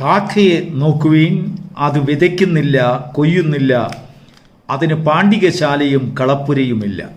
കാക്കയെ നോക്കുവീൻ അത് വിതയ്ക്കുന്നില്ല കൊയ്യുന്നില്ല. അതിന് പാണ്ഡികശാലയും കളപ്പുരയുമില്ല.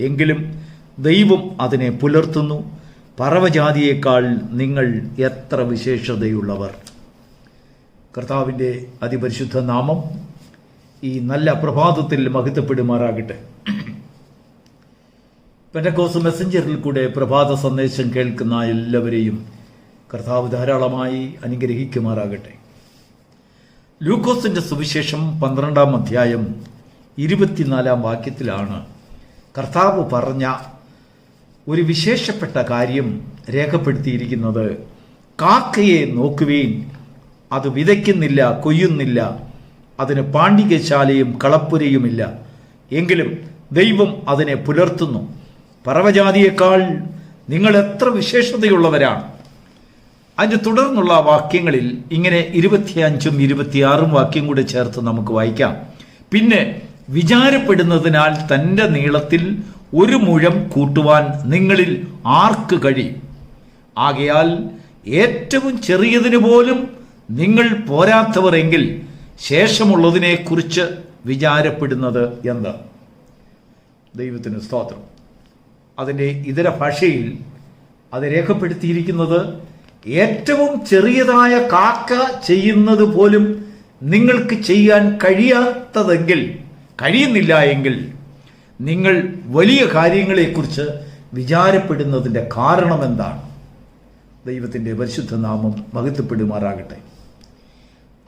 എങ്കിലും ദൈവം അതിനെ പുലർത്തുന്നു. പറവജാതിയേക്കാൾ നിങ്ങൾ എത്ര വിശേഷതയുള്ളവർ. കർത്താവിന്റെ അതിപരിശുദ്ധ നാമം ഈ നല്ല പ്രഭാതത്തിൽ മഹത്വപ്പെടുമാറാകട്ടെ. പെൻഡക്കോസ് മെസ്സഞ്ചറിൽ കൂടെ പ്രഭാത സന്ദേശം കേൾക്കുന്ന എല്ലാവരെയും കർത്താവ് ധാരാളമായി അനുഗ്രഹിക്കുമാറാകട്ടെ. ലൂക്കോസിന്റെ സുവിശേഷം പന്ത്രണ്ടാം അധ്യായം ഇരുപത്തിനാലാം വാക്യത്തിലാണ് കർത്താവ് പറഞ്ഞ ഒരു വിശേഷപ്പെട്ട കാര്യം രേഖപ്പെടുത്തിയിരിക്കുന്നത്. കാക്കയെ നോക്കുവീൻ അത് വിതയ്ക്കുന്നില്ല കൊയ്യുന്നില്ല അതിന് പാണ്ഡികശാലയും കളപ്പുരയുമില്ല. എങ്കിലും ദൈവം അതിനെ പുലർത്തുന്നു. പറവജാതിയേക്കാൾ നിങ്ങൾ എത്ര വിശേഷതയുള്ളവരാണ്. അതിന്റെ തുടർന്നുള്ള വാക്യങ്ങളിൽ ഇങ്ങനെ ഇരുപത്തിയഞ്ചും ഇരുപത്തിയാറും വാക്യം കൂടെ ചേർത്ത് നമുക്ക് വായിക്കാം. പിന്നെ വിചാരപ്പെടുന്നതിനാൽ തന്റെ നീളത്തിൽ ഒരു മുഴം കൂട്ടുവാൻ നിങ്ങളിൽ ആർക്ക് കഴിയും? ആകയാൽ ഏറ്റവും ചെറിയതിനു പോലും നിങ്ങൾ പോരാത്തവരെങ്കിൽ ശേഷമുള്ളതിനെ കുറിച്ച് വിചാരപ്പെടുന്നത് എന്ത്? ദൈവത്തിന് സ്തോത്രം. അതിന്റെ ഇതര ഭാഷയിൽ അത് രേഖപ്പെടുത്തിയിരിക്കുന്നത് ഏറ്റവും ചെറിയതായ കാക്ക ചെയ്യുന്നത് പോലും നിങ്ങൾക്ക് ചെയ്യാൻ കഴിയാത്തതെങ്കിൽ കഴിയുന്നില്ല എങ്കിൽ നിങ്ങൾ വലിയ കാര്യങ്ങളെക്കുറിച്ച് വിചാരപ്പെടുന്നതിന്റെ കാരണം എന്താണ് ദൈവത്തിന്റെ പരിശുദ്ധ നാമം മഹത്വപ്പെടുമാറാകട്ടെ.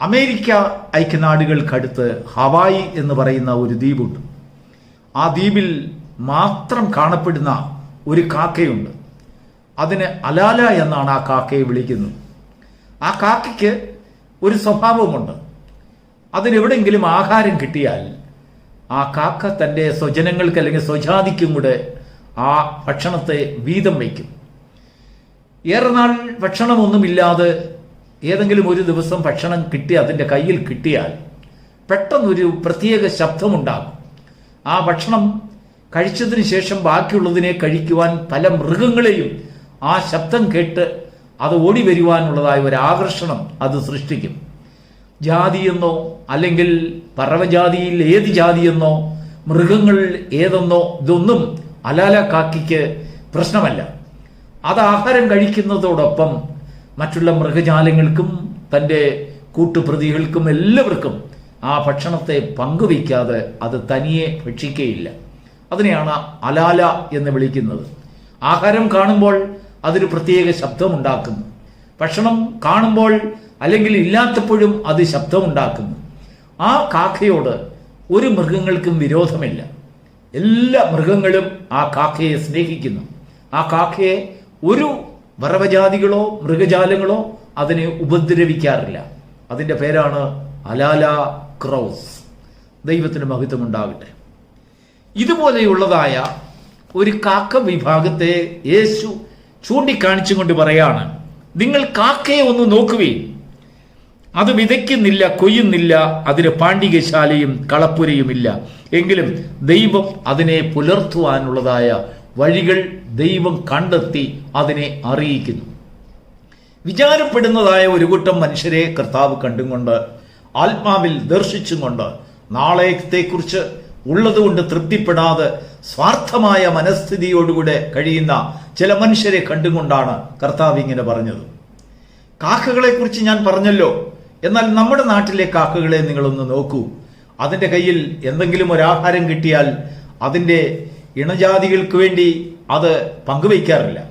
അമേരിക്ക ഐക്യനാടുകൾക്കടുത്ത് ഹവായി എന്ന് പറയുന്ന ഒരു ദ്വീപുണ്ട്. ആ ദ്വീപിൽ മാത്രം കാണപ്പെടുന്ന ഒരു കാക്കയുണ്ട്. അതിന് അലാല എന്നാണ് ആ കാക്കയെ വിളിക്കുന്നത്. ആ കാക്കയ്ക്ക് ഒരു സ്വഭാവമുണ്ട്. അതിനെവിടെങ്കിലും ആഹാരം കിട്ടിയാൽ ആ കാക്ക തന്റെ സ്വജനങ്ങൾക്ക് അല്ലെങ്കിൽ സ്വജാതിക്കും കൂടെ ആ ഭക്ഷണത്തെ വീതം വയ്ക്കും. ഏറെ നാൾ ഭക്ഷണമൊന്നുമില്ലാതെ ഏതെങ്കിലും ഒരു ദിവസം ഭക്ഷണം കിട്ടി അതിന്റെ കയ്യിൽ കിട്ടിയാൽ പെട്ടെന്നൊരു പ്രത്യേക ശബ്ദമുണ്ടാകും. ആ ഭക്ഷണം കഴിച്ചതിന് ശേഷം ബാക്കിയുള്ളതിനെ കഴിക്കുവാൻ പല മൃഗങ്ങളെയും ആ ശബ്ദം കേട്ട് അത് ഓടി വരുവാനുള്ളതായ ഒരു ആകർഷണം അത് സൃഷ്ടിക്കും. ജാതിയെന്നോ അല്ലെങ്കിൽ പറവജാതിയിൽ ഏത് ജാതിയെന്നോ മൃഗങ്ങൾ ഏതെന്നോ ഇതൊന്നും അലാല കാക്കിക്ക് പ്രശ്നമല്ല. അത് ആഹാരം കഴിക്കുന്നതോടൊപ്പം മറ്റുള്ള മൃഗജാലങ്ങൾക്കും തന്റെ കൂട്ടുപ്രതികൾക്കും എല്ലാവർക്കും ആ ഭക്ഷണത്തെ പങ്കുവയ്ക്കാതെ അത് തനിയെ ഭക്ഷിക്കുകയില്ല അതിനെയാണ് അലാല എന്ന് വിളിക്കുന്നത്. ആഹാരം കാണുമ്പോൾ അതൊരു പ്രത്യേക ശബ്ദമുണ്ടാക്കുന്നു. ഭക്ഷണം കാണുമ്പോൾ അല്ലെങ്കിൽ ഇല്ലാത്തപ്പോഴും അത് ശബ്ദമുണ്ടാക്കുന്നു. ആ കാക്കയോട് ഒരു മൃഗങ്ങൾക്കും വിരോധമില്ല. എല്ലാ മൃഗങ്ങളും ആ കാക്കയെ സ്നേഹിക്കുന്നു. ആ കാക്കയെ ഒരു വറവജാതികളോ മൃഗജാലങ്ങളോ അതിനെ ഉപദ്രവിക്കാറില്ല. അതിന്റെ പേരാണ് അലാല ക്രൗസ്. ദൈവത്തിന് മഹത്വം ഉണ്ടാകട്ടെ ഇതുപോലെയുള്ളതായ ഒരു കാക്ക വിഭാഗത്തെ യേശു ചൂണ്ടിക്കാണിച്ചുകൊണ്ട് പറയാണ് നിങ്ങൾ കാക്കയെ ഒന്ന് നോക്കുവീൻ അത് വിതയ്ക്കുന്നില്ല കൊയ്യുന്നില്ല അതിന് പാണ്ഡികശാലയും കളപ്പുരയുമില്ല. എങ്കിലും ദൈവം അതിനെ പുലർത്തുവാനുള്ളതായ വഴികൾ ദൈവം കണ്ടെത്തി അതിനെ അറിയിക്കുന്നു. വിചാരപ്പെടുന്നതായ ഒരു കൂട്ടം മനുഷ്യരെ കർത്താവ് കണ്ടുകൊണ്ട് ആത്മാവിൽ ദർശിച്ചും കൊണ്ട് നാളെത്തെക്കുറിച്ച് ഉള്ളതുകൊണ്ട് തൃപ്തിപ്പെടാതെ സ്വാർത്ഥമായ മനസ്ഥിതിയോടുകൂടെ കഴിയുന്ന ചില മനുഷ്യരെ കണ്ടുകൊണ്ടാണ് കർത്താവ് ഇങ്ങനെ പറഞ്ഞത്. കാക്കകളെ കുറിച്ച് ഞാൻ പറഞ്ഞല്ലോ. എന്നാൽ നമ്മുടെ നാട്ടിലെ കാക്കകളെ നിങ്ങളൊന്ന് നോക്കൂ. അതിന്റെ കയ്യിൽ എന്തെങ്കിലും ഒരു ആഹാരം കിട്ടിയാൽ അതിന്റെ ഇണജാതികൾക്ക് വേണ്ടി അത് പങ്കുവയ്ക്കാറില്ല.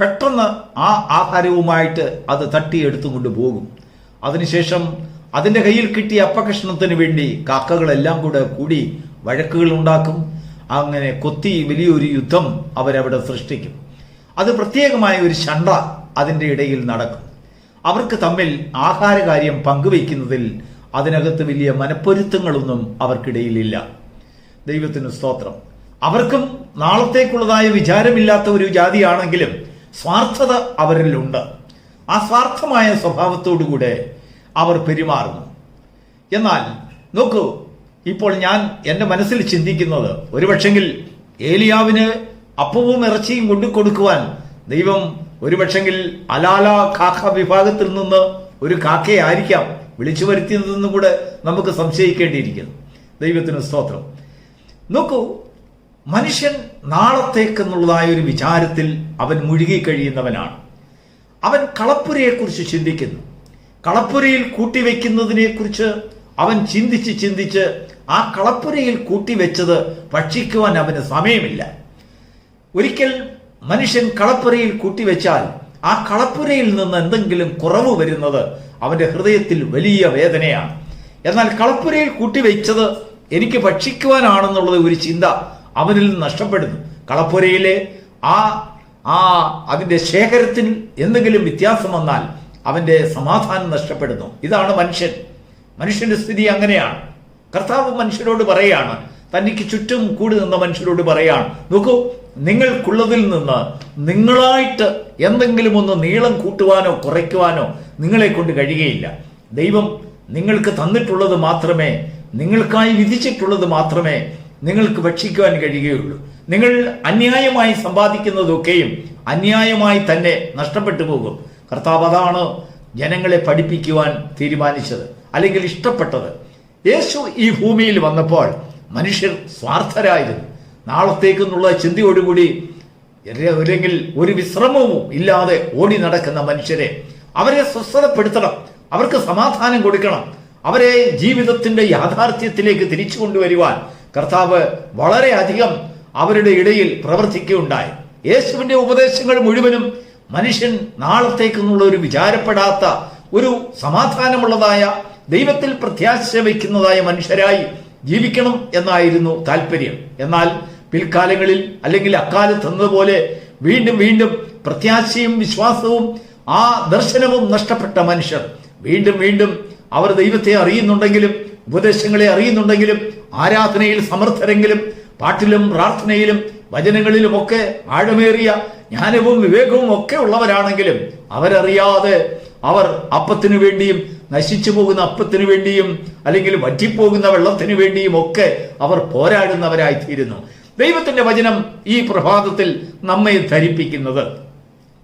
പെട്ടെന്ന് ആ ആഹാരവുമായിട്ട് അത് തട്ടി എടുത്തുകൊണ്ട് പോകും. അതിനുശേഷം അതിന്റെ കയ്യിൽ കിട്ടിയ അപ്പകഷ്ണത്തിന് വേണ്ടി കാക്കകളെല്ലാം കൂടെ കൂടി വഴക്കുകൾ ഉണ്ടാക്കും അങ്ങനെ കൊത്തി വലിയൊരു യുദ്ധം അവരവിടെ സൃഷ്ടിക്കും. അത് പ്രത്യേകമായ ഒരു ശണ്ട അതിന്റെ ഇടയിൽ നടക്കും. അവർക്ക് തമ്മിൽ ആഹാരകാര്യം പങ്കുവയ്ക്കുന്നതിൽ അതിനകത്ത് വലിയ മനപ്പൊരുത്തങ്ങളൊന്നും അവർക്കിടയിലില്ല. ദൈവത്തിന് സ്തോത്രം. അവർക്കും നാളത്തേക്കുള്ളതായ വിചാരമില്ലാത്ത ഒരു ജാതിയാണെങ്കിലും സ്വാർത്ഥത അവരിലുണ്ട്. ആ സ്വാർത്ഥമായ സ്വഭാവത്തോടുകൂടെ അവർ പെരുമാറുന്നു. എന്നാൽ നോക്കൂ ഇപ്പോൾ ഞാൻ എന്റെ മനസ്സിൽ ചിന്തിക്കുന്നത് ഒരുപക്ഷെങ്കിൽ ഏലിയാവിന് അപ്പവും ഇറച്ചിയും കൊണ്ടു കൊടുക്കുവാൻ ദൈവം ഒരുപക്ഷെങ്കിൽ അലാല കാക്ക വിഭാഗത്തിൽ നിന്ന് ഒരു കാക്കയായിരിക്കാം വിളിച്ചു വരുത്തിയതെന്നും കൂടെ നമുക്ക് സംശയിക്കേണ്ടിയിരിക്കുന്നു. ദൈവത്തിന് സ്തോത്രം. നോക്കൂ മനുഷ്യൻ നാളത്തേക്കെന്നുള്ളതായ ഒരു വിചാരത്തിൽ അവൻ മുഴുകി കഴിയുന്നവനാണ് അവൻ കളപ്പുരയെക്കുറിച്ച് ചിന്തിക്കുന്നു. കളപ്പുരയിൽ കൂട്ടിവെക്കുന്നതിനെക്കുറിച്ച് അവൻ ചിന്തിച്ച് ചിന്തിച്ച് ആ കളപ്പുരയിൽ കൂട്ടിവെച്ചത് ഭക്ഷിക്കുവാൻ അവന് സമയമില്ല. ഒരിക്കൽ മനുഷ്യൻ കളപ്പുരയിൽ കൂട്ടിവെച്ചാൽ ആ കളപ്പുരയിൽ നിന്ന് എന്തെങ്കിലും കുറവ് വരുന്നത് അവന്റെ ഹൃദയത്തിൽ വലിയ വേദനയാണ്. എന്നാൽ കളപ്പുരയിൽ കൂട്ടിവെച്ചത് എനിക്ക് ഭക്ഷിക്കുവാനാണെന്നുള്ളത് ഒരു ചിന്ത അവനിൽ നിന്ന് നഷ്ടപ്പെടുന്നു. കളപ്പുരയിലെ ആ ആ അതിന്റെ ശേഖരത്തിൽ എന്തെങ്കിലും വ്യത്യാസം വന്നാൽ അവന്റെ സമാധാനം നഷ്ടപ്പെടുന്നു. ഇതാണ് മനുഷ്യൻ. മനുഷ്യന്റെ സ്ഥിതി അങ്ങനെയാണ്. കർത്താവ് മനുഷ്യരോട് പറയാണ് തനിക്ക് ചുറ്റും കൂടി നിന്ന മനുഷ്യരോട് പറയാണ് നോക്കൂ നിങ്ങൾക്കുള്ളതിൽ നിന്ന് നിങ്ങളായിട്ട് എന്തെങ്കിലും ഒന്ന് നീളം കൂട്ടുവാനോ കുറയ്ക്കുവാനോ നിങ്ങളെ കൊണ്ട് കഴിയുകയില്ല. ദൈവം നിങ്ങൾക്ക് തന്നിട്ടുള്ളത് മാത്രമേ നിങ്ങൾക്കായി വിധിച്ചിട്ടുള്ളത് മാത്രമേ നിങ്ങൾക്ക് ഭക്ഷിക്കുവാൻ കഴിയുകയുള്ളൂ. നിങ്ങൾ അന്യായമായി സമ്പാദിക്കുന്നതൊക്കെയും അന്യായമായി തന്നെ നഷ്ടപ്പെട്ടു പോകും. കർത്താവ് അതാണ് ജനങ്ങളെ പഠിപ്പിക്കുവാൻ തീരുമാനിച്ചത് അല്ലെങ്കിൽ ഇഷ്ടപ്പെട്ടത്. യേശു ഈ ഭൂമിയിൽ വന്നപ്പോൾ മനുഷ്യർ സ്വാർത്ഥരായിരുന്നു. നാളത്തേക്കെന്നുള്ള ചിന്തയോടുകൂടി അല്ലെങ്കിൽ ഒരു വിശ്രമവും ഇല്ലാതെ ഓടി നടക്കുന്ന മനുഷ്യരെ അവരെ സ്വസ്ഥതപ്പെടുത്തണം. അവർക്ക് സമാധാനം കൊടുക്കണം. അവരെ ജീവിതത്തിന്റെ യാഥാർത്ഥ്യത്തിലേക്ക് തിരിച്ചു കൊണ്ടുവരുവാൻ കർത്താവ് വളരെയധികം അവരുടെ ഇടയിൽ പ്രവർത്തിക്കുകയുണ്ടായി. യേശുവിന്റെ ഉപദേശങ്ങൾ മുഴുവനും മനുഷ്യൻ നാളത്തേക്കെന്നുള്ള ഒരു വിചാരപ്പെടാത്ത ഒരു സമാധാനമുള്ളതായ ദൈവത്തിൽ പ്രത്യാശ വയ്ക്കുന്നതായ മനുഷ്യരായി ജീവിക്കണം എന്നായിരുന്നു താല്പര്യം എന്നാൽ പിൽക്കാലങ്ങളിൽ അല്ലെങ്കിൽ അക്കാലത്ത് എന്നതുപോലെ വീണ്ടും വീണ്ടും പ്രത്യാശയും വിശ്വാസവും ആ ദർശനവും നഷ്ടപ്പെട്ട മനുഷ്യർ. വീണ്ടും വീണ്ടും അവർ ദൈവത്തെ അറിയുന്നുണ്ടെങ്കിലും ഉപദേശങ്ങളെ അറിയുന്നുണ്ടെങ്കിലും ആരാധനയിൽ സമർത്ഥരെങ്കിലും പാട്ടിലും പ്രാർത്ഥനയിലും വചനങ്ങളിലുമൊക്കെ ആഴമേറിയ ജ്ഞാനവും വിവേകവും ഒക്കെ ഉള്ളവരാണെങ്കിലും അവരറിയാതെ അവർ അപ്പത്തിനു വേണ്ടിയും നശിച്ചു പോകുന്ന അപ്പത്തിനു വേണ്ടിയും അല്ലെങ്കിൽ വറ്റിപ്പോകുന്ന വെള്ളത്തിനു വേണ്ടിയും ഒക്കെ അവർ പോരാടുന്നവരായി തീരുന്നു ദൈവത്തിന്റെ വചനം ഈ പ്രഭാതത്തിൽ നമ്മെ ധരിപ്പിക്കുന്നത്.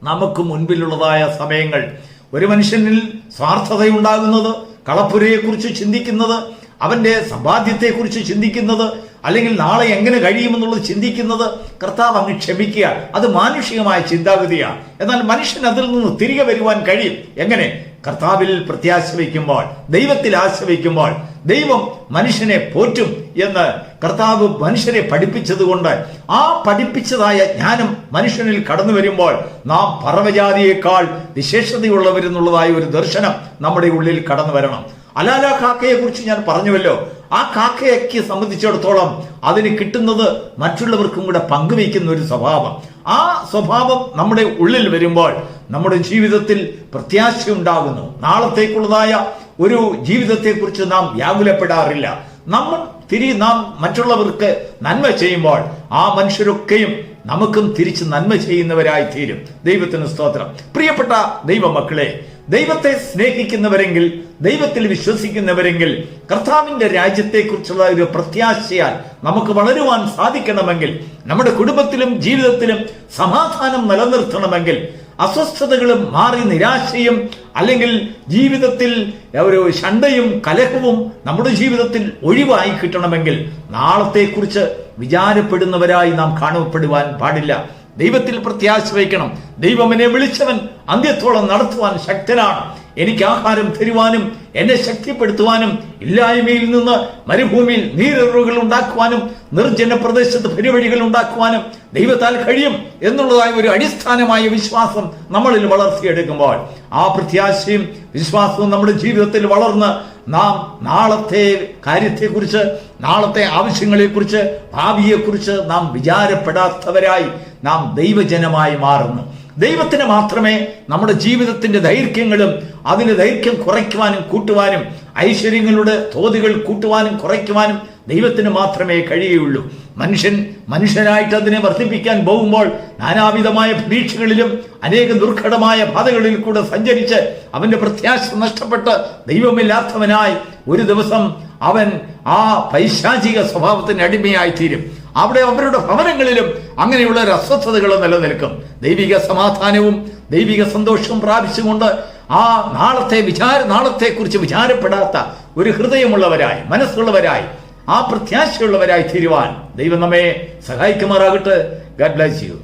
നമുക്ക് മുൻപിലുള്ളതായ സമയങ്ങൾ ഒരു മനുഷ്യനിൽ സ്വാർത്ഥതയുണ്ടാകുന്നത് കളപ്പുരയെക്കുറിച്ച് ചിന്തിക്കുന്നത് അവന്റെ സമ്പാദ്യത്തെക്കുറിച്ച് ചിന്തിക്കുന്നത് അല്ലെങ്കിൽ നാളെ എങ്ങനെ കഴിയുമെന്നുള്ളത് ചിന്തിക്കുന്നത് കർത്താവ് അങ്ങ് ക്ഷമിക്കുക അത് മാനുഷികമായ ചിന്താഗതിയാണ്. എന്നാൽ മനുഷ്യൻ അതിൽ നിന്ന് തിരികെ വരുവാൻ കഴിയും. എങ്ങനെ? കർത്താവിൽ പ്രത്യാശ വയ്ക്കുമ്പോൾ ദൈവത്തിൽ ആശ്രയിക്കുമ്പോൾ ദൈവം മനുഷ്യനെ പോറ്റും എന്ന് കർത്താവ് മനുഷ്യരെ പഠിപ്പിച്ചതുകൊണ്ട് ആ പഠിപ്പിച്ചതായ ജ്ഞാനം മനുഷ്യനിൽ കടന്നു വരുമ്പോൾ നാം പറവജാതിയേക്കാൾ വിശേഷതയുള്ളവരെന്നുള്ളതായ ഒരു ദർശനം നമ്മുടെ ഉള്ളിൽ കടന്നു വരണം. അലാല കാക്കയെ കുറിച്ച് ഞാൻ പറഞ്ഞുവല്ലോ. ആ കാക്കയ്ക്ക് സംബന്ധിച്ചിടത്തോളം അതിന് കിട്ടുന്നത് മറ്റുള്ളവർക്കും കൂടെ പങ്കുവയ്ക്കുന്ന ഒരു സ്വഭാവം. ആ സ്വഭാവം നമ്മുടെ ഉള്ളിൽ വരുമ്പോൾ നമ്മുടെ ജീവിതത്തിൽ പ്രത്യാശയുണ്ടാകുന്നു നാളത്തേക്കുള്ളതായ ഒരു ജീവിതത്തെക്കുറിച്ച് നാം വ്യാകുലപ്പെടാറില്ല. നമ്മൾ തിരി നാം മറ്റുള്ളവർക്ക് നന്മ ചെയ്യുമ്പോൾ ആ മനുഷ്യരൊക്കെയും നമുക്കും തിരിച്ച് നന്മ ചെയ്യുന്നവരായി തീരും. ദൈവത്തിന് സ്തോത്രം. പ്രിയപ്പെട്ട ദൈവമക്കളെ ദൈവത്തെ സ്നേഹിക്കുന്നവരെങ്കിൽ ദൈവത്തിൽ വിശ്വസിക്കുന്നവരെങ്കിൽ കർത്താവിന്റെ രാജ്യത്തെക്കുറിച്ചുള്ള ഒരു പ്രത്യാശയാൽ നമുക്ക് വളരുവാൻ സാധിക്കണമെങ്കിൽ നമ്മുടെ കുടുംബത്തിലും ജീവിതത്തിലും സമാധാനം നിലനിർത്തണമെങ്കിൽ അസ്വസ്ഥതകളും മാറി നിരാശയും അല്ലെങ്കിൽ ജീവിതത്തിൽ ഒരു ശണ്ടയും കലഹവും നമ്മുടെ ജീവിതത്തിൽ ഒഴിവായി കിട്ടണമെങ്കിൽ നാളത്തെക്കുറിച്ച് വിചാരപ്പെടുന്നവരായി നാം കാണപ്പെടുവാൻ പാടില്ല. ദൈവത്തിൽ പ്രത്യാശ വയ്ക്കണം ദൈവം എന്നെ വിളിച്ചവൻ അന്ത്യത്തോളം നടത്തുവാൻ ശക്തനാണ്. എനിക്ക് ആഹാരം തരുവാനും എന്നെ ശക്തിപ്പെടുത്തുവാനും ഇല്ലായ്മയിൽ നിന്ന് മരുഭൂമിയിൽ നീരറിവുകൾ ഉണ്ടാക്കുവാനും നിർജന പ്രദേശത്ത് പരിവഴികൾ ഉണ്ടാക്കുവാനും ദൈവത്താൽ കഴിയും എന്നുള്ളതായ ഒരു അടിസ്ഥാനമായ വിശ്വാസം നമ്മളിൽ വളർത്തിയെടുക്കുമ്പോൾ ആ പ്രത്യാശയും വിശ്വാസവും നമ്മുടെ ജീവിതത്തിൽ വളർന്ന് നാം നാളത്തെ കാര്യത്തെക്കുറിച്ച് നാളത്തെ ആവശ്യങ്ങളെക്കുറിച്ച് ഭാവിയെക്കുറിച്ച് നാം വിചാരപ്പെടാത്തവരായി നാം ദൈവജനമായി മാറുന്നു. ദൈവത്തിന് മാത്രമേ നമ്മുടെ ജീവിതത്തിന്റെ ദൈർഘ്യങ്ങളും അതിന് ദൈർഘ്യം കുറയ്ക്കുവാനും കൂട്ടുവാനും ഐശ്വര്യങ്ങളുടെ തോതുകൾ കൂട്ടുവാനും കുറയ്ക്കുവാനും ദൈവത്തിന് മാത്രമേ കഴിയുള്ളൂ മനുഷ്യൻ മനുഷ്യനായിട്ട് അതിനെ വർദ്ധിപ്പിക്കാൻ പോകുമ്പോൾ നാനാവിധമായ പ്രതീക്ഷകളിലും അനേക ദുർഘടമായ പാതകളിൽ കൂടെ സഞ്ചരിച്ച് അവന്റെ പ്രത്യാശ നഷ്ടപ്പെട്ട് ദൈവമില്ലാത്തവനായി ഒരു ദിവസം അവൻ ആ പൈശാചിക സ്വഭാവത്തിന് അടിമയായി തീരും അവിടെ അവരുടെ ഭവനങ്ങളിലും അങ്ങനെയുള്ള ഒരു അസ്വസ്ഥതകൾ നിലനിൽക്കും. ദൈവിക സമാധാനവും ദൈവിക സന്തോഷവും പ്രാപിച്ചുകൊണ്ട് ആ നാളത്തെ വിചാര നാളത്തെക്കുറിച്ച് വിചാരപ്പെടാത്ത ഒരു ഹൃദയമുള്ളവരായി മനസ്സുള്ളവരായി ആ പ്രത്യാശയുള്ളവരായി തീരുവാൻ ദൈവം നമ്മെ സഹായിക്കുമാറാകട്ടെ. Garh bless you